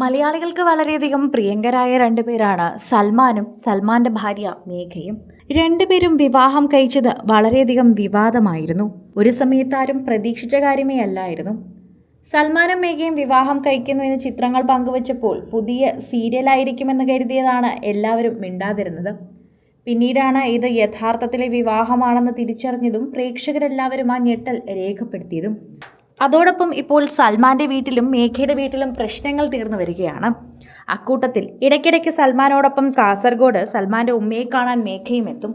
മലയാളികൾക്ക് വളരെയധികം പ്രിയങ്കരായ രണ്ടുപേരാണ് സൽമാനും സൽമാന്റെ ഭാര്യ മേഘയും. രണ്ടുപേരും വിവാഹം കഴിച്ചത് വളരെയധികം വിവാദമായിരുന്നു. ഒരു സമയത്ത് ആരും പ്രതീക്ഷിച്ച കാര്യമേ അല്ലായിരുന്നു. സൽമാനും മേഘയും വിവാഹം കഴിക്കുന്നു എന്ന് ചിത്രങ്ങൾ പങ്കുവച്ചപ്പോൾ പുതിയ സീരിയലായിരിക്കുമെന്ന് കരുതിയതാണ് എല്ലാവരും മിണ്ടാതിരുന്നത്. പിന്നീടാണ് ഇത് യഥാർത്ഥത്തിലെ വിവാഹമാണെന്ന് തിരിച്ചറിഞ്ഞതും പ്രേക്ഷകരെല്ലാവരും ആ ഞെട്ടൽ രേഖപ്പെടുത്തിയതും. അതോടൊപ്പം ഇപ്പോൾ സൽമാന്റെ വീട്ടിലും മേഘയുടെ വീട്ടിലും പ്രശ്നങ്ങൾ തീർന്നു വരികയാണ്. അക്കൂട്ടത്തിൽ ഇടയ്ക്കിടയ്ക്ക് സൽമാനോടൊപ്പം കാസർഗോഡ് സൽമാന്റെ ഉമ്മയെ കാണാൻ മേഘയും എത്തും.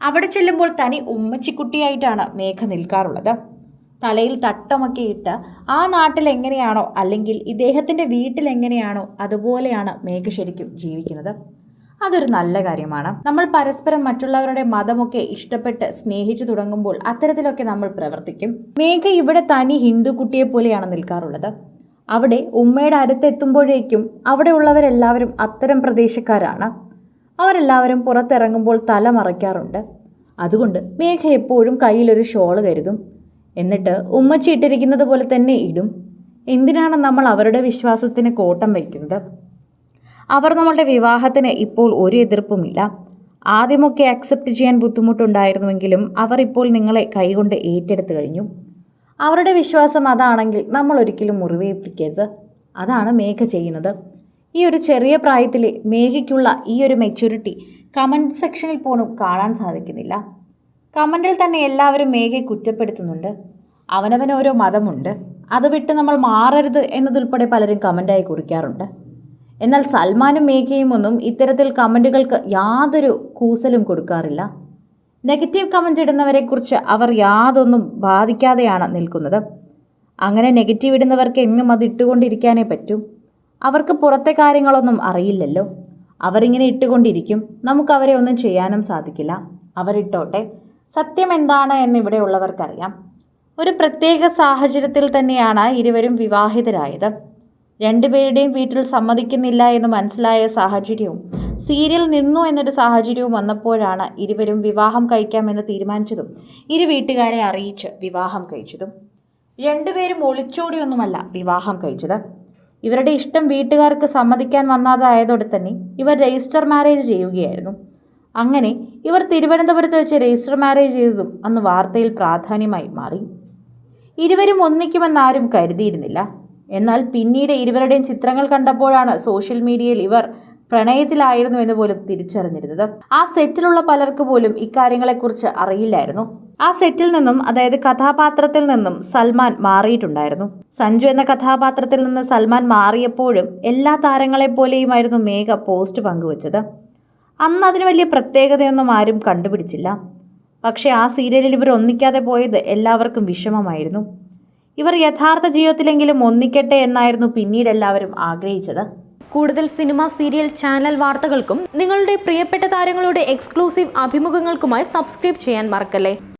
അവിടെ ചെല്ലുമ്പോൾ തനി ഉമ്മച്ചിക്കുട്ടിയായിട്ടാണ് മേഘ നിൽക്കാറുള്ളത്. തലയിൽ തട്ടമൊക്കെ ഇട്ട് ആ നാട്ടിൽ എങ്ങനെയാണോ അല്ലെങ്കിൽ ഇദ്ദേഹത്തിന്റെ വീട്ടിൽ എങ്ങനെയാണോ അതുപോലെയാണ് മേഘ ശരിക്കും ജീവിക്കുന്നത്. അതൊരു നല്ല കാര്യമാണ്. നമ്മൾ പരസ്പരം മറ്റുള്ളവരുടെ മതമൊക്കെ ഇഷ്ടപ്പെട്ട് സ്നേഹിച്ചു തുടങ്ങുമ്പോൾ അത്തരത്തിലൊക്കെ നമ്മൾ പ്രവർത്തിക്കും. മേഘ ഇവിടെ തനി ഹിന്ദു കുട്ടിയെ പോലെയാണ് നിൽക്കാറുള്ളത്. അവിടെ ഉമ്മയുടെ അടുത്തെത്തുമ്പോഴേക്കും അവിടെ ഉള്ളവരെല്ലാവരും അത്തരം പ്രദേശക്കാരാണ്. അവരെല്ലാവരും പുറത്തിറങ്ങുമ്പോൾ തല മറയ്ക്കാറുണ്ട്. അതുകൊണ്ട് മേഘ എപ്പോഴും കയ്യിലൊരു ഷോൾ കരുതും. എന്നിട്ട് ഉമ്മച്ചി ഇട്ടിരിക്കുന്നത് പോലെ തന്നെ ഇടും. എന്തിനാണ് നമ്മൾ അവരുടെ വിശ്വാസത്തിന് കോട്ടം വയ്ക്കുന്നത്? അവർ നമ്മളുടെ വിവാഹത്തിന് ഇപ്പോൾ ഒരു എതിർപ്പുമില്ല ആദ്യമൊക്കെ അക്സെപ്റ്റ് ചെയ്യാൻ ബുദ്ധിമുട്ടുണ്ടായിരുന്നുവെങ്കിലും അവർ ഇപ്പോൾ നിങ്ങളെ കൈകൊണ്ട് ഏറ്റെടുത്തു കഴിഞ്ഞു. അവരുടെ വിശ്വാസം അതാണെങ്കിൽ നമ്മൾ ഒരിക്കലും മുറിവേൽപ്പിക്കരുത്. അതാണ് മേഘ ചെയ്യുന്നത്. ഈ ഒരു ചെറിയ പ്രായത്തിൽ മേഘയ്ക്കുള്ള ഈ ഒരു മെച്യൂരിറ്റി കമന്റ് സെക്ഷനിൽ പോലും കാണാൻ സാധിക്കുന്നില്ല. കമന്റിൽ തന്നെ എല്ലാവരും മേഘയെ കുറ്റപ്പെടുത്തുന്നുണ്ട്. അവനവനോരോ മതമുണ്ട്. അത് വിട്ട് നമ്മൾ മാറരുത് എന്നതുൾപ്പെടെ പലരും കമന്റായി കുറിക്കാറുണ്ട്. എന്നാൽ സൽമാനും മേഘയും ഒന്നും ഇത്തരത്തിൽ കമന്റുകൾക്ക് യാതൊരു കൂസലും കൊടുക്കാറില്ല. നെഗറ്റീവ് കമന്റ് ഇടുന്നവരെക്കുറിച്ച് അവർ യാതൊന്നും ബാധിക്കാതെയാണ് നിൽക്കുന്നത്. അങ്ങനെ നെഗറ്റീവ് ഇടുന്നവർക്ക് എന്നും അത് ഇട്ടുകൊണ്ടിരിക്കാനേ പറ്റൂ. അവർക്ക് പുറത്തെ കാര്യങ്ങളൊന്നും അറിയില്ലല്ലോ. അവരിങ്ങനെ ഇട്ടുകൊണ്ടിരിക്കും. നമുക്ക് അവരെ ഒന്നും ചെയ്യാനും സാധിക്കില്ല. അവരിട്ടോട്ടെ. സത്യം എന്താണ് എന്ന് ഇവിടെയുള്ളവർക്കറിയാം ഒരു പ്രത്യേക സാഹചര്യത്തിൽ തന്നെയാണ് ഇരുവരും വിവാഹിതരായത്. രണ്ടുപേരുടെയും വീട്ടിൽ സമ്മതിക്കുന്നില്ല എന്ന് മനസ്സിലായ സാഹചര്യവും സീരിയൽ നിന്നു എന്നൊരു സാഹചര്യവും വന്നപ്പോഴാണ് ഇരുവരും വിവാഹം കഴിക്കാമെന്ന് തീരുമാനിച്ചതും ഇരു വീട്ടുകാരെ അറിയിച്ച് വിവാഹം കഴിച്ചതും. രണ്ടുപേരും ഒളിച്ചോടിയൊന്നുമല്ല വിവാഹം കഴിച്ചത്. ഇവരുടെ ഇഷ്ടം വീട്ടുകാർക്ക് സമ്മതിക്കാൻ വന്നാതായതോടെ തന്നെ ഇവർ രജിസ്റ്റർ മാരേജ് ചെയ്യുകയായിരുന്നു. അങ്ങനെ ഇവർ തിരുവനന്തപുരത്ത് വെച്ച് രജിസ്റ്റർ മാരേജ് ചെയ്തതും അന്ന് വാർത്തയിൽ പ്രാധാന്യമായി മാറി. ഇരുവരും ഒന്നിക്കുമെന്നാരും കരുതിയിരുന്നില്ല. എന്നാൽ പിന്നീട് ഇരുവരുടെയും ചിത്രങ്ങൾ കണ്ടപ്പോഴാണ് സോഷ്യൽ മീഡിയയിൽ ഇവർ പ്രണയത്തിലായിരുന്നു എന്ന് പോലും തിരിച്ചറിഞ്ഞിരുന്നത്. ആ സെറ്റിലുള്ള പലർക്ക് പോലും ഇക്കാര്യങ്ങളെക്കുറിച്ച് അറിയില്ലായിരുന്നു. ആ സെറ്റിൽ നിന്നും അതായത് കഥാപാത്രത്തിൽ നിന്നും സൽമാൻ മാറിയിട്ടുണ്ടായിരുന്നു. സഞ്ജു എന്ന കഥാപാത്രത്തിൽ നിന്ന് സൽമാൻ മാറിയപ്പോഴും എല്ലാ താരങ്ങളെപ്പോലെയുമായിരുന്നു മേഘ പോസ്റ്റ് പങ്കുവച്ചത്. അന്ന് അതിന് വലിയ പ്രത്യേകതയൊന്നും ആരും കണ്ടുപിടിച്ചില്ല. പക്ഷേ ആ സീരിയലിൽ ഇവർ ഒന്നിക്കാതെ പോയത് എല്ലാവർക്കും വിഷമമായിരുന്നു. ഇവർ യഥാർത്ഥ ജീവിതത്തിലെങ്കിലും ഒന്നിക്കട്ടെ എന്നായിരുന്നു പിന്നീട് എല്ലാവരും ആഗ്രഹിച്ചത്. കൂടുതൽ സിനിമ സീരിയൽ ചാനൽ വാർത്തകൾക്കും നിങ്ങളുടെ പ്രിയപ്പെട്ട താരങ്ങളുടെ എക്സ്ക്ലൂസീവ് അഭിമുഖങ്ങൾക്കുമായി സബ്സ്ക്രൈബ് ചെയ്യാൻ മറക്കല്ലേ?